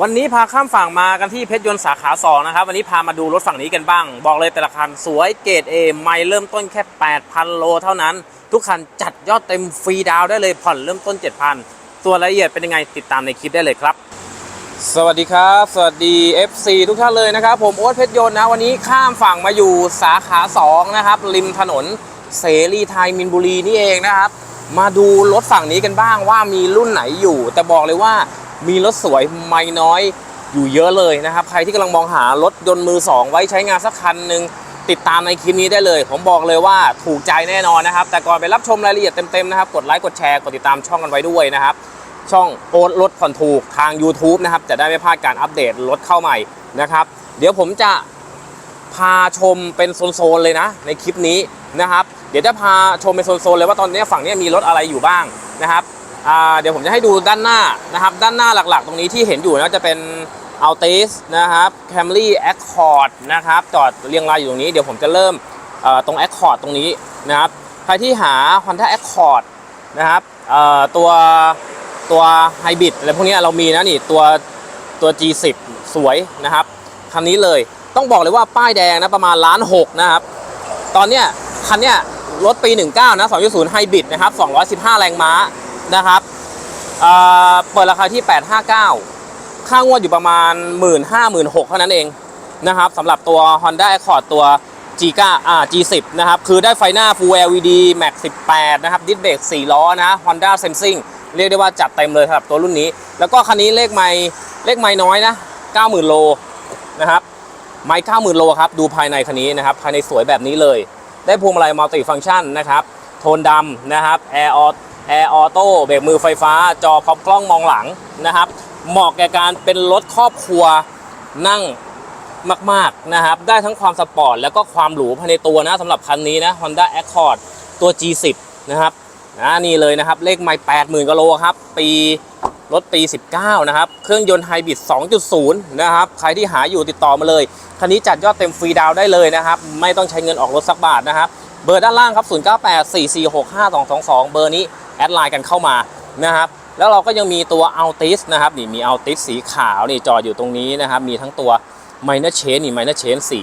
วันนี้พาข้ามฝั่งมากันที่เพชรยนต์สาขา2นะครับ วันนี้พามาดูรถฝั่งนี้กันบ้าง บอกเลยแต่ละคันสวยเกรด A ไม่เริ่มต้นแค่ 8,000 โลเท่านั้น ทุกคันจัดยอดเต็มฟรีดาวได้เลยผ่อนเริ่มต้น 7,000ส่วรายละเอียดเป็นยังไงติดตามในคลิปได้เลยครับ สวัสดีครับ สวัสดี FC ทุกท่านเลยนะครับ ผมโอ๊ตเพชรยนต์นะวันนี้ข้ามฝั่งมาอยู่สาขา2นะครับริมถนนเสรีไทยมินบุรีนี่เองนะครับ มาดูรถฝั่งนี้กันบ้างว่ามีรุ่นไหนอยู่ แต่บอกเลยว่า มีรถสวยไม่น้อยอยู่เยอะเลยนะครับ ใครที่กำลังมองหารถยนต์มือ2ไว้ใช้งานสักคันหนึ่งติดตามในคลิปนี้ได้เลย ผมบอกเลยว่าถูกใจแน่นอนนะครับ แต่ก่อนไปรับชมรายละเอียดเต็มๆนะครับ กดไลค์กดแชร์กดติดตามช่องกันไว้ด้วยนะครับ ช่องโอ๊ตรถผ่อนถูกทาง YouTube นะครับ จะได้ไม่พลาดการอัปเดตรถเข้าใหม่นะครับ เดี๋ยวผมจะพาชมเป็นโซนๆเลยนะ ในคลิปนี้นะครับ เดี๋ยวจะพาชมเป็นโซนๆเลยว่าตอนนี้ฝั่งนี้มีรถอะไรอยู่บ้างนะครับ เดี๋ยวผมจะให้ดูด้านหน้านะครับ ด้านหน้าหลักๆ ตรงนี้ที่เห็นอยู่นะจะเป็น Altis นะครับ Camry Accord นะครับจอดเรียงรายอยู่ตรงนี้เดี๋ยวผมจะเริ่มตรง Accord ตรงนี้นะครับใครที่หา Honda Accord นะครับตัวตัวไฮบริดอะไรพวกนี้เรามีนะนี่ตัวตัว G10 สวยนะครับคันนี้เลยต้องบอกเลยว่าป้ายแดงนะประมาณล้านหกนะครับ ตอนเนี้ยคันเนี้ยรถปี 19 นะ 2.0 ไฮบริดนะครับ 215 แรงม้า นะครับเเปิดราคาที่ 859 ค่างวดอยู่ประมาณ 1 5 0 0 0เท่านั้นเองนะครับสำหรับตัว Honda Accord ตัว G 9อ่า G10 นะครับ คือได้ไฟหน้า Full LED Max 18 นะครับ ดิสเบรก4ล้อนะ Honda Sensing เรียกได้ว่าจัดเต็มเลยสำหรับตัวรุ่นนี้ แล้วก็คันนี้เลขไม่เลขไม่น้อยนะ 90,000 โลนะครับไม่90,000 โลครับ ดูภายในคันนี้นะครับ ภายในสวยแบบนี้เลย ได้พวงมาลัยมัลติฟัง c t ชันนะครับ โทนดำนะครับ แอร์ออ แอร์ออโต้เบรกมือไฟฟ้า จอพร้อมกล้องมองหลังนะครับ เหมาะแก่การเป็นรถครอบครัวนั่งมากๆนะครับ ได้ทั้งความสปอร์ตแล้วก็ความหรูภายในตัวนะสำหรับคันนี้นะ Honda Accord ตัว G10 นะครับนะนี่เลยนะครับ เลขไม่80,000กิโลครับ ปีรถปี 19 นะครับ เครื่องยนต์ไฮบริด 2.0 นะครับ ใครที่หาอยู่ติดต่อมาเลย คันนี้จัดยอดเต็มฟรีดาวได้เลยนะครับ ไม่ต้องใช้เงินออกรถสักบาทนะครับ เบอร์ด้านล่างครับ 0984465222 เบอร์นี้ อดไลน์กันเข้ามานะครับแล้วเราก็ยังมีตัว Altis นะครับนี่มี Altis สีขาวนี่จอดอยู่ตรงนี้นะครับมีทั้งตัว Minor Change นี่ Minor Change สี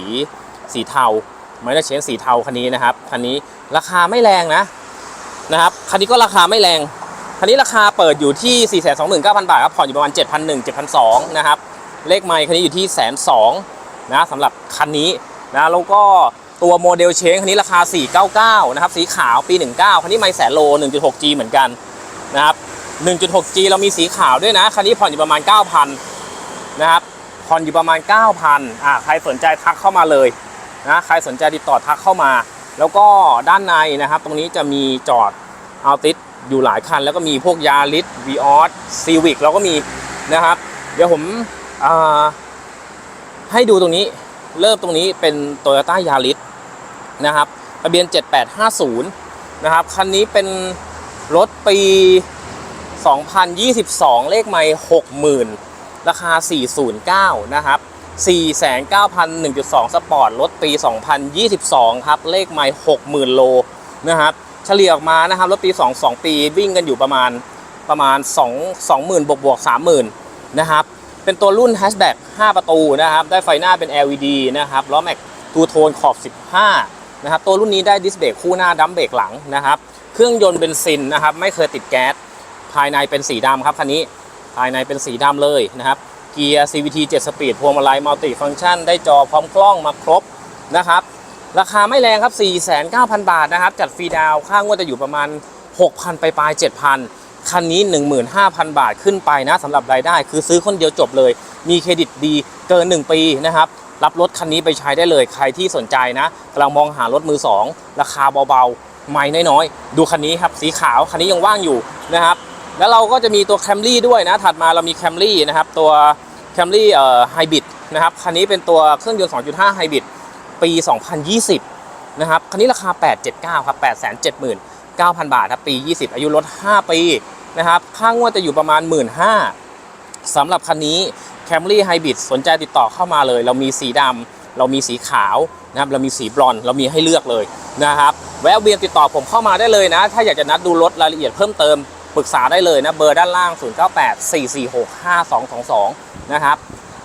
สีเทา Minor Change สีเทาคันนี้นะครับคันนี้ราคาไม่แรงนะนะครับคันนี้ก็ราคาไม่แรงคันนี้ราคาเปิดอยู่ที่ 429,000 บาทครับผ่อนอยู่ประมาณ 7,100 7,200นะครับเลขไมค์คันนี้อยู่ที่แสนสองนะสำหรับคันนี้นะแล้วก็ ตัวโมเดลเชนคันนี้ราคา 499 นะครับ สีขาวปี 19 คันนี้ไม่แสนโล 1.6G เหมือนกันนะครับ 1.6G เรามีสีขาวด้วยนะ คันนี้ผ่อนอยู่ประมาณ 9,000 นะครับ ผ่อนอยู่ประมาณ 9,000อ่าใครสนใจทักเข้ามาเลยนะ ใครสนใจติดต่อทักเข้ามา แล้วก็ด้านในนะครับ ตรงนี้จะมีจอดเอาติดอยู่หลายคัน แล้วก็มีพวกยาริสวีออสซีวิกเราก็มีนะครับ เดี๋ยวผมให้ดูตรงนี้เริ่มตรงนี้เป็น Toyota Yaris นะครับทะเบียน 7850 นะครับ คันนี้เป็นรถปี 2022 เลขไม่60,000 ราคา 409 นะครับ 491,1.2 สปอร์ต รถปี 2022 ครับ เลขไม่60,000 โล นะครับ เฉลี่ยออกมานะครับ รถปี 22 ปีวิ่งกันอยู่ประมาณประมาณ 2 20,000 บวกบวก30,000 นะครับ เป็นตัวรุ่น hatchback 5ประตูนะครับ ได้ไฟหน้าเป็น LED นะครับ ล้อแม็กทูโทนขอบ 15 นะครับตัวรุ่นนี้ได้ดิสเบรกคู่หน้าดัมเบรกหลังนะครับ เครื่องยนต์เบนซินนะครับไม่เคยติดแก๊สภายในเป็นสีดำครับคันนี้ภายในเป็นสีดำเลยนะครับเกียร์ CVT 7 สปีดพวงมาลัยมัลติฟัง c t ชันได้จอพร้อมกล้องมาครบนะครับราคาไม่แรงครับ 49,000 บาทนะครับ จัดฟรีดาวค่างวดจะอยู่ประมาณ 6,000 ไปปลาย7,000 คันนี้ 15,000 บาทขึ้นไปนะสำหรับรายได้ คือซื้อคนเดียวจบเลย มีเครดิตดีเกิน 1 ปีนะครับ รับรถคันนี้ไปใช้ได้เลยใครที่สนใจนะกำลังมองหารถมือ 2 ราคาเบาๆ ไม่น้อยๆ ดูคันนี้ครับสีขาวคันนี้ยังว่างอยู่นะครับแล้วเราก็จะมีตัว Camry ด้วยนะ ถัดมาเรามี Camry นะครับตัว Camry เอ่อ Hybrid นะครับคันนี้เป็นตัวเครื่องยนต์ 2.5 Hybrid ปี 2020 นะครับคันนี้ราคา 879 ครับ 879,000 บาทครับปี 20 อายุรถ 5 ปีนะครับค่างวดจะอยู่ประมาณ 15,000สำหรับคันนี้ Camry Hybrid สนใจติดต่อเข้ามาเลย เรามีสีดำเรามีสีขาวนะครับเรามีสีบรอนเรามีให้เลือกเลยนะครับแวะเวียนติดต่อผมเข้ามาได้เลยนะ ถ้าอยากจะนัดดูรถรายละเอียดเพิ่มเติมปรึกษาได้เลยนะเบอร์ด้านล่าง 0984465222 นะครับ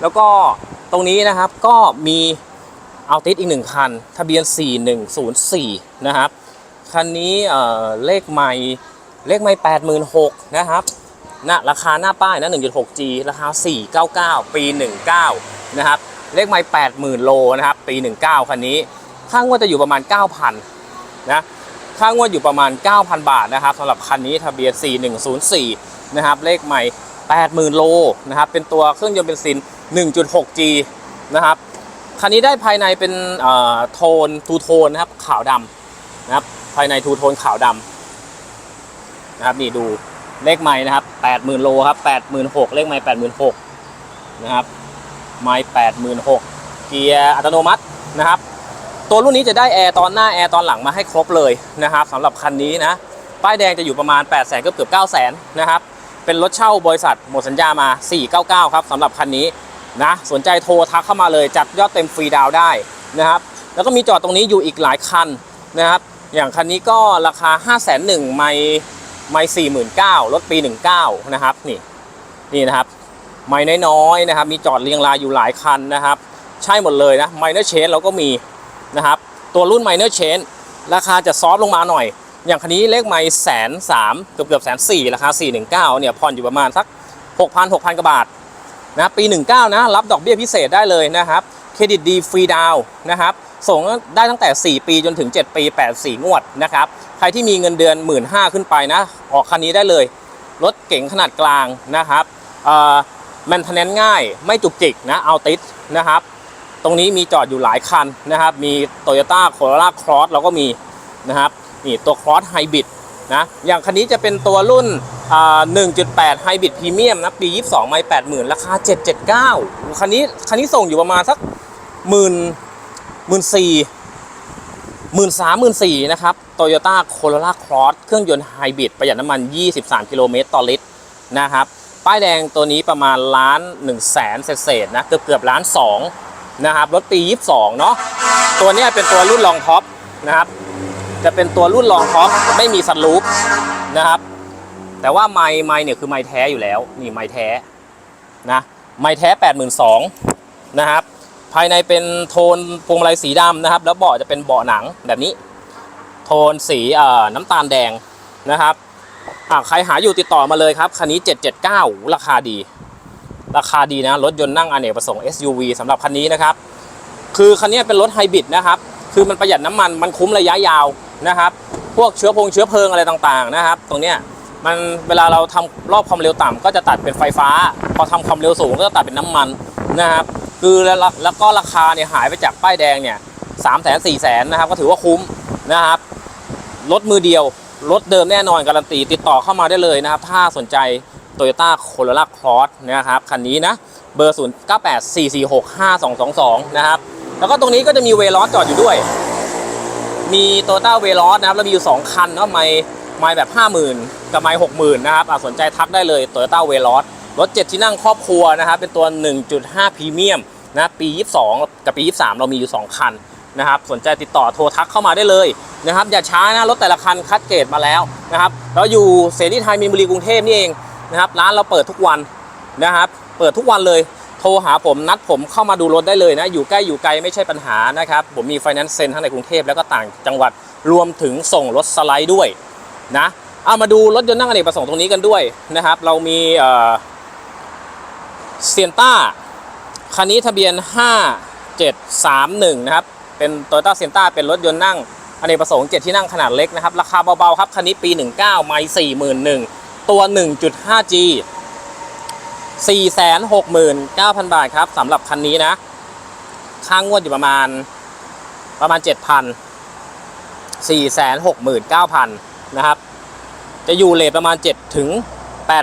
แล้วก็ตรงนี้นะครับก็มีเอาติสอีกหนึ่งคัน ทะเบียน 4104 นะครับ คันนี้เเลขใหม่เลขใหม่86,000นะครับ นะราคาหน้าป้ายนะ 1.6G ราคา 499 ปี 19 นะครับ เลขไม้80,000 โลนะครับ ปี 19 คันนี้ ค่างวดจะอยู่ประมาณ 9,000 นะ ค่างวดอยู่ประมาณ 9,000 บาทนะครับสำหรับคันนี้ทะเบียน 4104 นะครับ เลขใหม่ 80,000 โลนะครับ เป็นตัวเครื่องยนต์เบนซิน 1.6G นะครับ คันนี้ได้ภายในเป็นโทนทูโทนนะครับ ขาวดำนะครับ ภายในทูโทนขาวดำนะครับ นี่ดู เลขไม้นะครับ80,000โลครับ86,000เลขไม้86,000นะครับไม้86,000เกียร์อัตโนมัตินะครับ ตัวรุ่นนี้จะได้แอร์ตอนหน้าแอร์ตอนหลังมาให้ครบเลยนะครับสำหรับคันนี้นะป้ายแดงจะอยู่ประมาณ 8 0 0 0 0 0เกือบเกือบ9 0 0 0 0นะครับเป็นรถเช่าบริษัทหมดสัญญามา 499 ครับสำหรับคันนี้นะสนใจโทรทักเข้ามาเลยจัดยอดเต็มฟรีดาวได้นะครับแล้วก็มีจอดตรงนี้อยู่อีกหลายคันนะครับอย่างคันนี้ก็ราคา5 1 0 0 0 0ไม่ ไม่49,000รถปี19นะครับนี่นี่นะครับไม่น้อยๆนะครับ มีจอดเรียงรายอยู่หลายคันนะครับ ใช่หมดเลยนะไมเนอร์เชนเราก็มีนะครับ ตัวรุ่นไมเนอร์เชนราคาจะซอฟลงมาหน่อย อย่างคันนี้เลขไม่แสนสามเกือบเกือบแสนสี่ราคา419เก้าเนี่ยผ่อนอยู่ประมาณสัก6,000 6,000กว่าบาทนะปี19นะรับดอกเบี้ยพิเศษได้เลยนะครับเครดิตดีฟรีดาวนะครับ ส่งได้ตั้งแต่ 4 ปีจนถึง 7 ปี 84 งวดนะครับ ใครที่มีเงินเดือน 1 5ื่นขึ้นไปนะ ออกคันนี้ได้เลย รถเก๋งขนาดกลางนะครับแมนเทนแนนง่าย ไม่จุกจิกนะ เอาติดนะครับ ตรงนี้มีจอดอยู่หลายคันนะครับ มี Toyota Corolla Cross เราก็มีนะครับ นี่ตัว Cross Hybrid นะ อย่างคันนี้จะเป็นตัวรุ่น 1.8 Hybrid Premium นะ ปี 22 ไม่ 80,000 ราคา 779 คันนี้ คันนี้ส่งอยู่ประมาณสักหมื่น หมื่นสี่หมื่นสามหมื่นสี่นะครับ Toyota Corolla Cross เครื่องยนต์ไฮบริดประหยัดน้ำมัน 23 กิโลเมตรต่อลิตรนะครับ ป้ายแดงตัวนี้ประมาณล้าน1แสนเศษนะเกือบเกือบล้าน2นะครับรถปี 22 เนาะตัวนี้เป็นตัวรุ่นรองท็อปนะครับ จะเป็นตัวรุ่นรองท็อปไม่มีสลูปนะครับ แต่ว่าไม้ไม้เนี่ยคือไม้แท้อยู่แล้ว นี่ไม้แท้นะไม้แท้ 82,000นะครับ ภายในเป็นโทนพวงมาลัยสีดำนะครับ แล้วเบาะจะเป็นเบาะหนังแบบนี้ โทนสีน้ำตาลแดงนะครับใครหาอยู่ติดต่อมาเลยครับ คันนี้ 779 ราคาดี ราคาดีนะ รถยนต์นั่งอเนกประสงค์ SUV สำหรับคันนี้นะครับ คือคันนี้เป็นรถไฮบริดนะครับ คือมันประหยัดน้ำมัน มันคุ้มระยะยาวนะครับ พวกเชื้อพงเชื้อเพลิงอะไรต่างๆนะครับ ตรงเนี้ยมันเวลาเราทำรอบความเร็วต่ำก็จะตัดเป็นไฟฟ้า พอทำความเร็วสูงก็จะตัดเป็นน้ำมันนะครับ คือแล้วแล้วก็ราคาเนี่ยหายไปจากป้ายแดงเนี่ยสามแสนสี่แสนนะครับก็ถือว่าคุ้มนะครับรถมือเดียวรถเดิมแน่นอนการันตีติดต่อเข้ามาได้เลยนะครับ ถ้าสนใจ Toyota Corolla Cross นะครับคันนี้นะเบอร์ 0 9 8 4 4 6 5 2 2 2 นะครับ แล้วก็ตรงนี้ก็จะมีเวลอสจอดอยู่ด้วย มี Toyota v e l o s นะครับ แล้วมีอยู่ 2 คันเนาะไม่ไม่แบบ 50,000 กับไม่60,000 นะครับสนใจทักได้เลย Toyota v e l o s รถ 7 ที่นั่งครอบครัวนะครับ เป็นตัว 1.5พรีเมียม นะปี 22 กับปี 23 เรามีอยู่ 2 คันนะครับสนใจติดต่อโทรทักเข้ามาได้เลยนะครับอย่าช้านะรถแต่ละคันคัดเกรดมาแล้วนะครับแล้วอยู่เสรีไทยมีนบุรีกรุงเทพนี่เองนะครับร้านเราเปิดทุกวันนะครับเปิดทุกวันเลยโทรหาผมนัดผมเข้ามาดูรถได้เลยนะอยู่ใกล้อยู่ไกลไม่ใช่ปัญหานะครับผมมีไฟแนนซ์เซ็นทั้งในกรุงเทพแล้วก็ต่างจังหวัดรวมถึงส่งรถสไลด์ด้วยนะเอามาดูรถยนต์นั่งอเนกประสงค์ตรงนี้กันด้วยนะครับเรามีเอ่อเซียนต้า คันนี้ทะเบียน 5731 นะครับ เป็น Toyota s i e n t a เป็นรถยนต์นั่งอเนกประสงค์ 7 ที่นั่งขนาดเล็กนะครับ ราคาเบาๆครับ คันนี้ปี 19 ไม่ 41,000 ตัว 1.5G 469,000 บาทครับสำหรับคันนี้นะ ค่างงวดอยู่ประมาณประมาณ 7,000 469,000 นะครับ จะอยู่เลทประมาณ 7 ถึง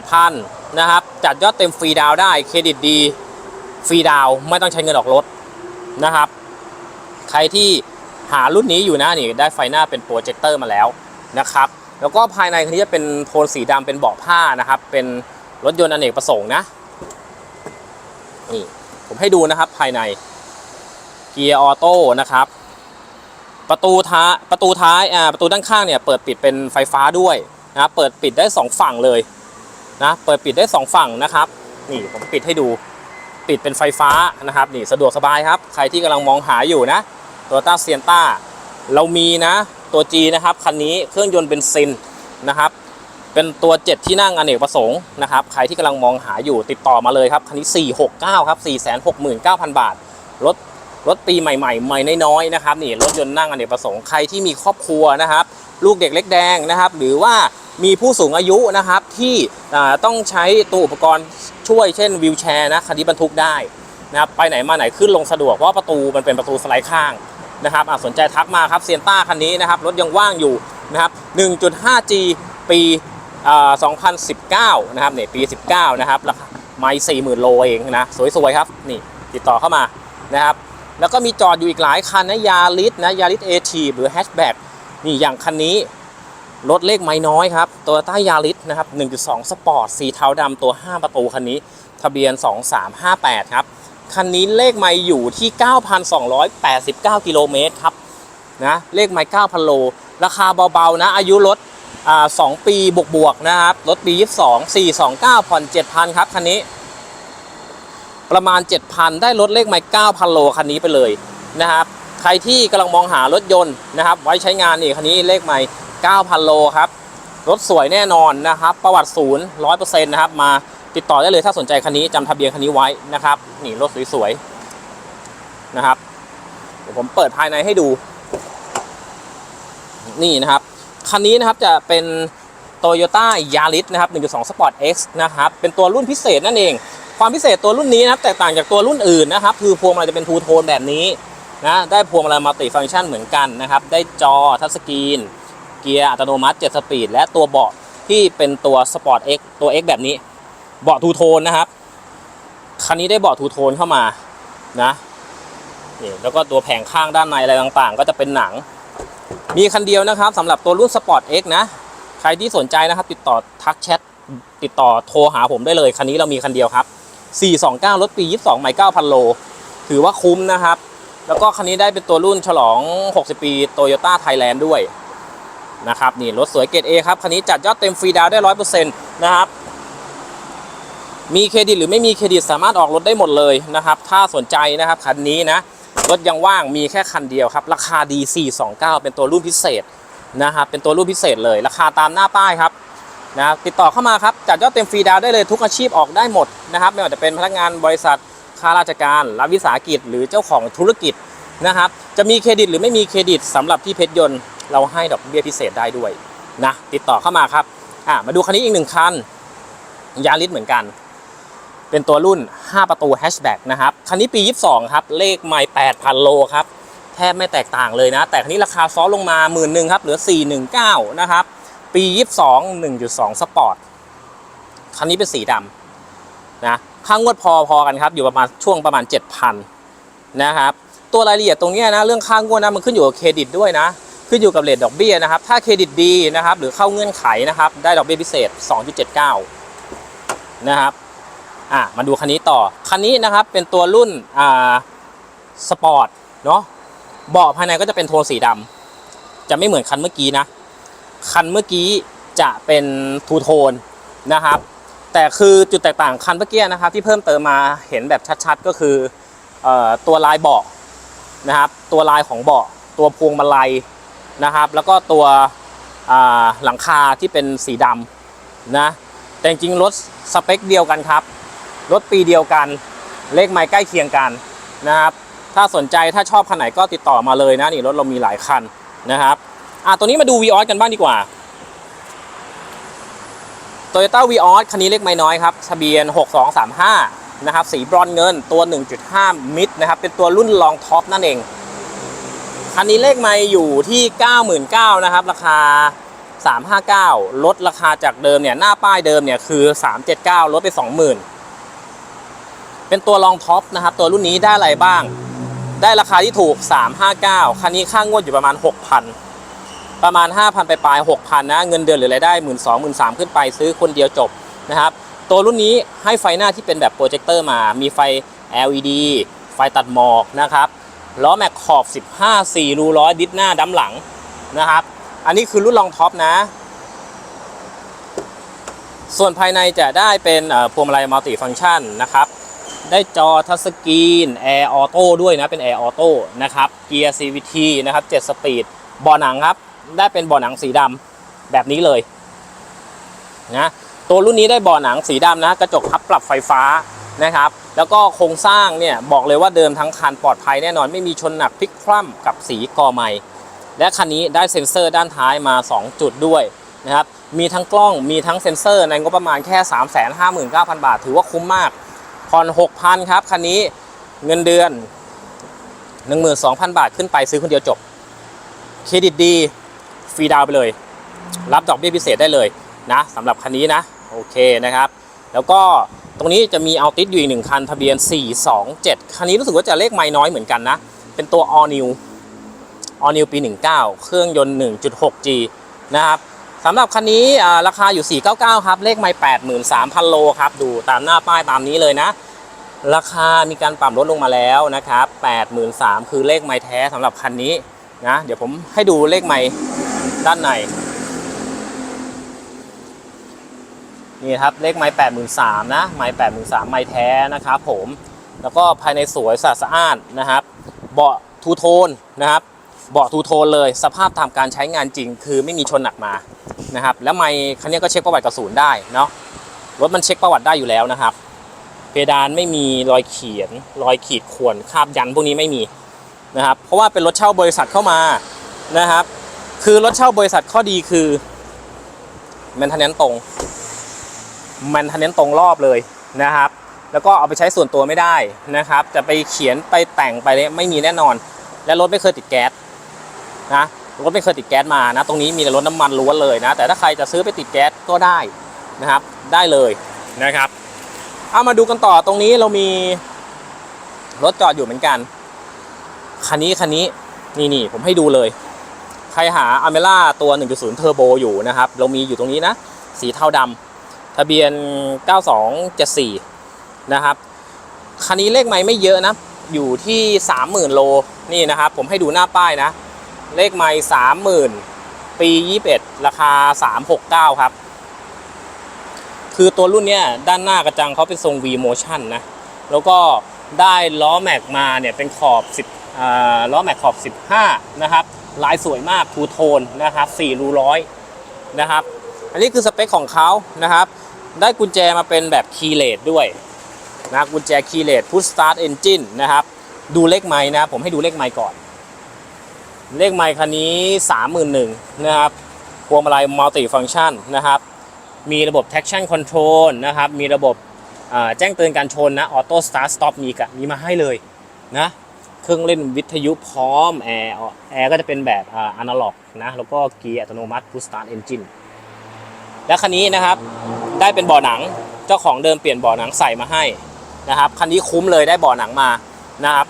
8,000 นะครับ จัดยอดเต็มฟรีดาวได้ เครดิตดี ฟรีดาวไม่ต้องใช้เงินออกรถนะครับ ใครที่หารุ่นนี้อยู่นะนี่ได้ไฟหน้าเป็นโปรเจคเตอร์มาแล้วนะครับ แล้วก็ภายในคันนี้จะเป็นโทนสีดำเป็นเบาะผ้านะครับ เป็นรถยนต์อเนกประสงค์นะนี่ผมให้ดูนะครับภายในเกียร์ออโต้นะครับ ประตูท้ายประตูท้ายอ่าประตูด้านข้างเนี่ยเปิดปิดเป็นไฟฟ้าด้วยนะเปิดปิดได้สองฝั่งเลยนะเปิดปิดได้สองฝั่งนะครับ นี่ผมปิดให้ดู ปิดเป็นไฟฟ้านะครับนี่สะดวกสบายครับ ใครที่กำลังมองหาอยู่นะตัวต้าเซียนต้าเรามีนะตัว G นะครับคันนี้เครื่องยนต์เบนซินนะครับเป็นตัว 7 ที่นั่งอเนกประสงค์นะครับใครที่กำลังมองหาอยู่ติดต่อมาเลยครับคันนี้ 469ครับ469,000 บาทรถรถปีใหม่ๆใหม่น้อยๆนะครับนี่รถยนต์นั่งอเนกประสงค์ใครที่มีครอบครัวนะครับ ลูกเด็กเล็กแดงนะครับ หรือว่า มีผู้สูงอายุนะครับที่ต้องใช้ตัวอุปกรณ์ช่วยเช่นวิวแชร์นะคันนี้บรรทุกได้นะครับไปไหนมาไหนขึ้นลงสะดวกเพราะประตูมันเป็นประตูสไลด์ข้างนะครับสนใจทักมาครับเซียนต้าคันนี้นะครับรถยังว่างอยู่นะครับ 1.5G ปี 2019 นะครับเนี่ยปี 19 นะครับราคาไม่40,000โลเองนะสวยๆครับนี่ติดต่อเข้ามานะครับ แล้วก็มีจอดอยู่อีกหลายคันนะยาริสนะยาริสเอทีหรือแฮชแบ็กนี่อย่างคันนี้ รถเลขไม่น้อยครับตัวต้ายาริสนะครับ 1.2 สปอร์ต สีเทาดำตัว 5 ประตูคันนี้ ทะเบียน 2358 ครับ คันนี้เลขไม่อยู่ที่ 9,289 กิโลเมตรครับ นะ เลขไม่9,000 โล ราคาเบาๆ นะ อายุรถอ่า2ปีบวกๆ นะครับ รถปี 22 429 ผ่อน 7,000 ครับ คันนี้ ประมาณ 7,000 ได้รถเลขไม่9,000 โล คันนี้ไปเลยนะครับ ใครที่กำลังมองหารถยนต์นะครับ ไว้ใช้งานนี่คันนี้เลขไม่ 9,000 โลครับ รถสวยแน่นอนนะครับ ประวัติศูนย์100%นะครับ มาติดต่อได้เลยถ้าสนใจคันนี้จำทะเบียนคันนี้ไว้นะครับ นี่รถสวยๆนะครับ เดี๋ยวผมเปิดภายในให้ดู นี่นะครับ คันนี้นะครับจะเป็น Toyota Yaris นะครับ 1.2 Sport X นะครับ เป็นตัวรุ่นพิเศษนั่นเอง ความพิเศษตัวรุ่นนี้นะครับ แตกต่างจากตัวรุ่นอื่นนะครับ คือพวงมาลัยจะเป็นทูโทนแบบนี้นะ ได้พวงมาลัยมัลติฟังก์ชันเหมือนกันนะครับ ได้จอทัชสกรีน เกียร์อัตโนมัติ 7 สปีด และตัวเบาะที่เป็นตัว Sport X ตัว X แบบนี้ เบาะทูโทนนะครับ คันนี้ได้เบาะทูโทนเข้ามานะนี่แล้วก็ตัวแผงข้างด้านในอะไรต่างๆ ก็จะเป็นหนัง มีคันเดียวนะครับสำหรับตัวรุ่น Sport X นะ ใครที่สนใจนะครับ ติดต่อทักแชทติดต่อโทรหาผมได้เลย คันนี้เรามีคันเดียวครับ 429 รถปี 22ไมล์9,000 โล ถือว่าคุ้มนะครับ แล้วก็คันนี้ได้เป็นตัวรุ่นฉลอง 60 ปี Toyota Thailand ด้วย นะครับนี่รถสวยเกรด A ครับคันนี้จัดยอดเต็มฟรีดาวได้100%นต์นะครับมีเครดิตหรือไม่มีเครดิตสามารถออกรถได้หมดเลยนะครับ ถ้าสนใจนะครับคันนี้นะรถยังว่างมีแค่คันเดียวครับ ราคาดี 429 เป็นตัวรุ่นพิเศษนะครับเป็นตัวรุ่นพิเศษเลย ราคาตามหน้าป้ายครับนะติดต่อเข้ามาครับจัดยอดเต็มฟรีดาวได้เลยทุกอาชีพออกได้หมดนะครับ ไม่ว่าจะเป็นพนักงานบริษัทข้าราชการรัฐวิสาหกิจ หรือเจ้าของธุรกิจนะครับ จะมีเครดิตหรือไม่มีเครดิตสำหรับที่เพชรยนต์ เราให้ดอกเบี้ยพิเศษได้ด้วยนะติดต่อเข้ามาครับอะมาดูคันนี้อีกหนึ่งคันยาริสเหมือนกัน เป็นตัวรุ่น 5 ประตูแฮชแบ็กนะครับคันนี้ปี 22 ครับ เลขไม่8,000 โลครับ แทบไม่แตกต่างเลยนะ แต่คันนี้ราคาซอลงมา1 1ื่นครับ เหลือ 419 นะครับ ปี 22 1.2 สปอร์ตคันนี้เป็นสีดำนะค่างวดพอพอกันครับ อยู่ประมาณช่วงประมาณ 7,000 นะครับ ตัวรายละเอียดตรงนี้นะ เรื่องค่างวดนะมันขึ้นอยู่กับเครดิตด้วยนะ ขึ้นอยู่กับเรทดอกเบี้ยนะครับ ถ้าเครดิตดีนะครับ หรือเข้าเงื่อนไขนะครับ ได้ดอกเบี้ยพิเศษ 2.79 นะครับอะมาดูคันนี้ต่อ คันนี้นะครับเป็นตัวรุ่นอ่าสปอร์ตเนาะเบาะภายในก็จะเป็นโทนสีดำจะไม่เหมือนคันเมื่อกี้นะ คันเมื่อกี้จะเป็นทูโทนนะครับ แต่คือจุดแตกต่างคันเมื่อกี้นะครับ ที่เพิ่มเติมมาเห็นแบบชัดๆ ก็คืออตัวลายเบาะนะครับ ตัวลายของเบาะตัวพวงมาลัย นะครับ แล้วก็ตัวหลังคาที่เป็นสีดำนะแต่จริงรถสเปคเดียวกันครับ รถปีเดียวกัน เลขไม้ใกล้เคียงกันนะครับถ้าสนใจถ้าชอบคันไหนก็ติดต่อมาเลยนะนี่รถเรามีหลายคันนะครับอะตัวนี้มาดู v ีออสกันบ้างดีกว่า Toyota v ีออสคันนี้เล็กไม่น้อยครับทะเบียน 6235 นะครับ สีบรอนเงินตัว 1.5 มิดนะครับ เป็นตัวรุ่นลองท็อปนั่นเอง คันนี้เลขไม่อยู่ที่ 99,000นะครับ ราคา 359 ลดราคาจากเดิมเนี่ย หน้าป้ายเดิมเนี่ยคือ 379 ลดไป 20,000 เป็นตัวรองท็อปนะครับ ตัวรุ่นนี้ได้อะไรบ้าง ได้ราคาที่ถูก 359 คันนี้ค่างวดอยู่ประมาณ 6,000 ประมาณ 5,000 ไปปลาย 6,000 นะ เงินเดือนหรือรายได้ 1 2 0 0 0 1 3ขึ้นไปซื้อคนเดียวจบนะครับ ตัวรุ่นนี้ให้ไฟหน้าที่เป็นแบบโปรเจคเตอร์มา มีไฟ LED ไฟตัดหมอกนะครับ ล้อแม็กขอบ 15 4 รูร้อยดิสหน้าดั้มหลังนะครับ อันนี้คือรุ่นรองท็อปนะ ส่วนภายในจะได้เป็นพวงมาลัยมัลติฟังชันนะครับ ได้จอทัชสกรีนแอร์ออโต้ด้วยนะ เป็นแอร์ออโต้นะครับ เกียร์ CVT นะครับ 7 สปีดเบาะหนังครับ ได้เป็นเบาะหนังสีดำแบบนี้เลยนะตัวรุ่นนี้ได้เบาะหนังสีดำนะ กระจกพับปรับไฟฟ้า นะครับ แล้วก็โครงสร้างเนี่ยบอกเลยว่าเดิมทั้งคันปลอดภัยแน่นอนไม่มีชนหนักพลิกคว่ำกับสีกอไม้และคันนี้ได้เซ็นเซอร์ด้านท้ายมา 2 จุดด้วยนะครับ มีทั้งกล้องมีทั้งเซ็นเซอร์ในงบประมาณแค่ 359,000 บาท ถือว่าคุ้มมาก ผ่อน 6,000 ครับ คันนี้เงินเดือน 12,000 บาทขึ้นไปซื้อคนเดียวจบ เครดิตดีฟรีดาวไปเลย รับดอกเบี้ยพิเศษได้เลยนะสำหรับคันนี้นะ โอเคนะครับ แล้วก็ รงนี้จะมีเอาติดอยู่อีกหนึ่งคันทะเบียน 427 คันนี้รู้สึกว่าจะเลขไม่น้อยเหมือนกันนะ เป็นตัว all new all new ปี 19 เครื่องยนต์ 1.6G นะครับสำหรับคันนี้ราคาอยู่ 499 ครับ เลขไม่83,000 โลครับ ดูตามหน้าป้ายตามนี้เลยนะ ราคามีการปรับลดลงมาแล้วนะครับ83,000 คือเลขไม่แท้สำหรับคันนี้นะ เดี๋ยวผมให้ดูเลขไม่ด้านใน นี่ครับเลขไม้แปดหมื่นสามนะไม้แปดหมื่นสามไม้แท้นะครับผมแล้วก็ภายในสวยสะอาดนะครับเบาะทูโทนนะครับเบาะทูโทนเลยสภาพตามการใช้งานจริง คือไม่มีชนหนักมานะครับแล้วไม้คันนี้ก็เช็คประวัติกระสุนได้เนาะรถมันเช็คประวัติได้อยู่แล้วนะครับ เพดานไม่มีรอยเขียน รอยขีดข่วนคาบยันพวกนี้ไม่มีนะครับเพราะว่าเป็นรถเช่าบริษัทเข้ามานะครับ คือรถเช่าบริษัทข้อดีคือแมนเทนแนนตรง มันทันเน้นตรงรอบเลยนะครับ แล้วก็เอาไปใช้ส่วนตัวไม่ได้นะครับ จะไปเขียนไปแต่งไปเนี่ยไม่มีแน่นอน และรถไม่เคยติดแก๊สนะรถไม่เคยติดแก๊สมานะ ตรงนี้มีแต่รถน้ำมันล้วนเลยนะ แต่ถ้าใครจะซื้อไปติดแก๊สก็ได้นะครับ ได้เลยนะครับ เอามาดูกันต่อตรงนี้เรามีรถจอดอยู่เหมือนกัน คันนี้คันนี้นี่นี่ผมให้ดูเลย ใครหาอเมล่าตัว 1.0 เทอร์โบอยู่นะครับ เรามีอยู่ตรงนี้นะ สีเทาดำ ทะเบียน 9274 นะครับ คันนี้เลขไม่ไม่เยอะนะ อยู่ที่ 30,000 โล นี่นะครับ ผมให้ดูหน้าป้ายนะ เลขไม่30,000 ปี 21 ราคา 369 ครับ คือตัวรุ่นเนี้ยด้านหน้ากระจังเขาเป็นทรง V motion นะ แล้วก็ได้ล้อแม็กมาเนี่ยเป็นขอบ 10อ่าล้อแม็กขอบ 15 นะครับ ลายสวยมากทูโทนนะครับ4รูร้อยนะครับ อันนี้คือสเปคของเขานะครับ ได้กุญแจมาเป็นแบบคีย์เลสด้วยนะกุญแจคีย์เลสพุชสตาร์ทเอนจินนะครับ ดูเลขไม้นะ ผมให้ดูเลขไม้ก่อน เลขไม้คันนี้31,000นะครับพวงมาลัยมัลติฟัง c t ชันนะครับ มีระบบ traction control นะครับ มีระบบแจ้งเตือนการชนนะ auto start stop มีกะมีมาให้เลยนะเครื่องเล่นวิทยุพร้อม แอร์แอร์ก็จะเป็นแบบอ่าอนาล็อกนะ แล้วก็เกียร์อัตโนมัติ push start engine และคันนี้นะครับได้เป็นบ่อหนังเจ้าของเดิมเปลี่ยนบ่อหนังใส่มาให้นะครับคันนี้คุ้มเลยได้บ่อหนังมานะครับ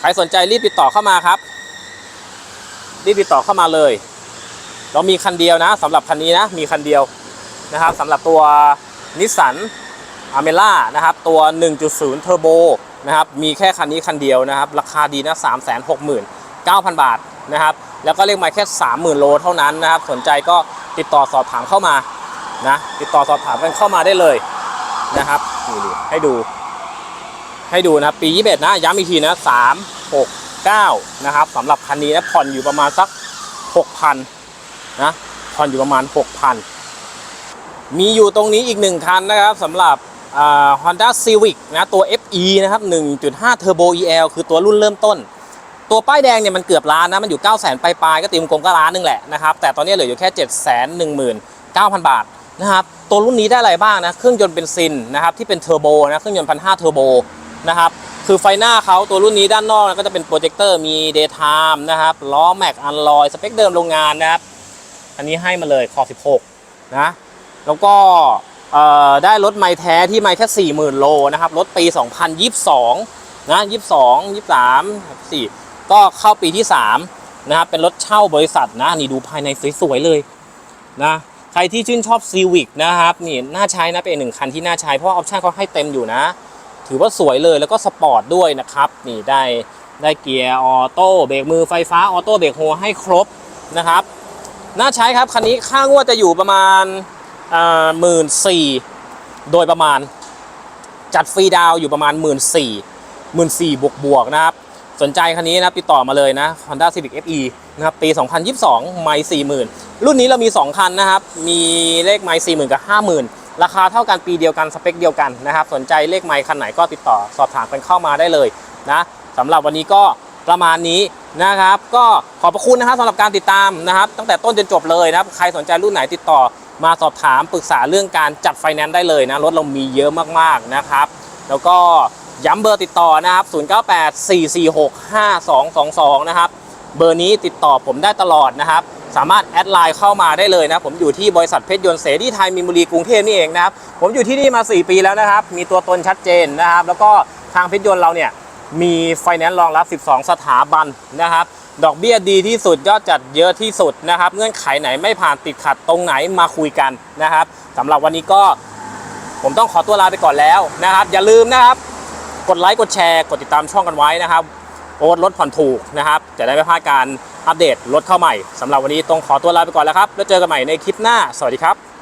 ใครสนใจรีบติดต่อเข้ามาครับ รีบติดต่อเข้ามาเลย เรามีคันเดียวนะสำหรับคันนี้นะมีคันเดียวนะครับสำหรับตัวนิสสันอเมล่านะครับตัว 1.0 เทอร์โบนะครับมีแค่คันนี้คันเดียวนะครับ ราคาดีนะ 369,000 บาทนะครับ แล้วก็เลขมาแค่ 30,000 โลเท่านั้นนะครับ สนใจก็ติดต่อสอบถามเข้ามานะติดต่อสอบถามกันเข้ามาได้เลยนะครับนี่ดูให้ดู ให้ดูนะครับปี 21 นะย้ำอีกทีนะ 3 6 9 นะครับสำหรับคันนี้นะผ่อนอยู่ประมาณสัก 6,000 นะผ่อนอยู่ประมาณ 6,000 มีอยู่ตรงนี้อีกหนึ่งคันนะครับสำหรับอ่า Honda Civic นะตัว FE นะครับ 1.5 Turbo EL คือตัวรุ่นเริ่มต้น ตัวป้ายแดงเนี่ยมันเกือบล้านนะ มันอยู่9 0 0 0 0ปลายๆก็ตีมกลมก็ล้านนึงแหละนะครับ แต่ตอนนี้เหลืออยู่แค่ 7 1 9 0 0 0 บาทนะครับ ตัวรุ่นนี้ได้อะไรบ้างนะ เครื่องยนต์เบนซินนะครับที่เป็นเทอร์โบนะ เครื่องยนต์1,500เทอร์โบนะครับ คือไฟหน้าเขาตัวรุ่นนี้ด้านนอกนะก็จะเป็นโปรเจคเตอร์มี Daytime นะครับ ล้อแม็กอันลอย สเปคเดิมโรงงานนะครับ อันนี้ให้มาเลยขอบ16 นะ แล้วก็เอ่อได้รถไม้แท้ที่ไม้แค่ 40,000 โลนะครับ รถปี 2022 นะ 22 23 4 ก็เข้าปีที่3นะครับเป็นรถเช่าบริษัทนะนี่ดูภายในสวยๆเลยนะใครที่ชื่นชอบ Civic นะครับนี่น่าใช้นะเป็นหนึ่งคันที่น่าใช้เพราะออปชั่นเขาให้เต็มอยู่นะ ถือว่าสวยเลยแล้วก็สปอร์ตด้วยนะครับนี่ได้ได้เกียร์ออโต้เบรกมือไฟฟ้าออโต้เบรกโฮให้ครบนะครับน่าใช้ครับคันนี้ค่างวดจะอยู่ประมาณหมื่นสี่โดยประมาณ จัดฟรีดาวอยู่ประมาณ 1 4ื่นสี่หมื่นสี่บวกบวกนะครับ สนใจคันนี้นะครับติดต่อมาเลยนะ Honda Civic FE นะครับปี 2022 ไม่40,000 รุ่นนี้เรามี 2 คันนะครับ มีเลขไม่40,000 กับ 50,000 ราคาเท่ากันปีเดียวกันสเปคเดียวกันนะครับ สนใจเลขไมค์คันไหนก็ติดต่อสอบถามกันเข้ามาได้เลยนะสำหรับวันนี้ก็ประมาณนี้นะครับ ก็ขอบพระคุณนะครับสำหรับการติดตามนะครับ ตั้งแต่ต้นจนจบเลยนะครับ ใครสนใจรุ่นไหนติดต่อมาสอบถามปรึกษาเรื่องการจัดไฟแนนซ์ได้เลยนะรถเรามีเยอะมากๆนะครับ แล้วก็ ย้ำเบอร์ติดต่อนะครับ 0984465222 นะครับ เบอร์นี้ติดต่อผมได้ตลอดนะครับ สามารถแอดไลน์เข้ามาได้เลยนะ ผมอยู่ที่บริษัทเพชรยนต์เสรีไทยมีนบุรีกรุงเทพนี่เองนะครับ ผมอยู่ที่นี่มา 4 ปีแล้วนะครับ มีตัวตนชัดเจนนะครับ แล้วก็ทางเพชรยนต์เราเนี่ย มีไฟแนนซ์รองรับ 12 สถาบันนะครับ ดอกเบี้ยดีที่สุดยอดจัดเยอะที่สุดนะครับ เงื่อนไขไหนไม่ผ่านติดขัดตรงไหนมาคุยกันนะครับสำหรับวันนี้ก็ผมต้องขอตัวลาไปก่อนแล้วนะครับ อย่าลืมนะครับ กดไลค์กดแชร์กดติดตามช่องกันไว้นะครับโอ๊ตรถผ่อนถูกนะครับ จะได้ไม่พลาดการอัปเดตรถเข้าใหม่สำหรับวันนี้ต้องขอตัวลาไปก่อนแล้วครับ แล้วเจอกันใหม่ในคลิปหน้า สวัสดีครับ